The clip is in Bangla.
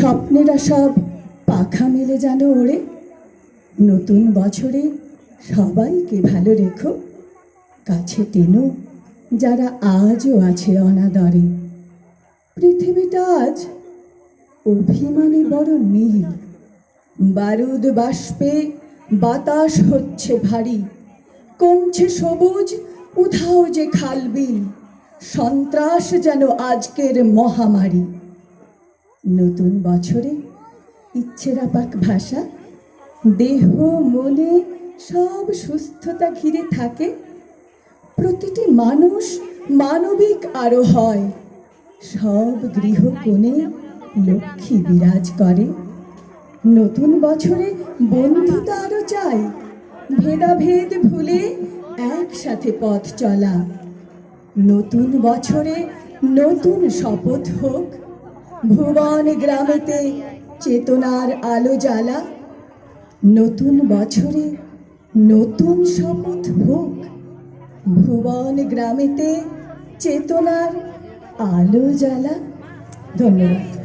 স্বপ্নেরা সব পাখা মেলে যেন ওড়ে। নতুন বছরে সবাইকে ভালো রেখো। কাছে টেনো যারা আজও আছে অনাদরে। পৃথিবীটা আজ অভিমানে বড় নীল। বারুদ বাষ্পে বাতাস হচ্ছে ভারী। কমছে সবুজ, উধাও যে খালবিল সন্ত্রাস যেন আজকের মহামারী। নতুন বছরে ইচ্ছেরা পাক ভাষা, দেহ মনে সব সুস্থতা ঘিরে থাকে। প্রতিটি মানুষ মানবিক আরও হয়। সব গৃহকোণে লক্ষ্মী বিরাজ করে। নতুন বছরে বন্ধুতা আরও চাই ভেদাভেদ ভুলে একসাথে পথ চলা। নতুন বছরে নতুন শপথ হোক। ভুবন গ্রামেতে চেতনার আলো জ্বালা। নতুন বছরে নতুন শপথ হোক ভুবন গ্রামেতে চেতনার আলো জ্বালা। ধন্যবাদ।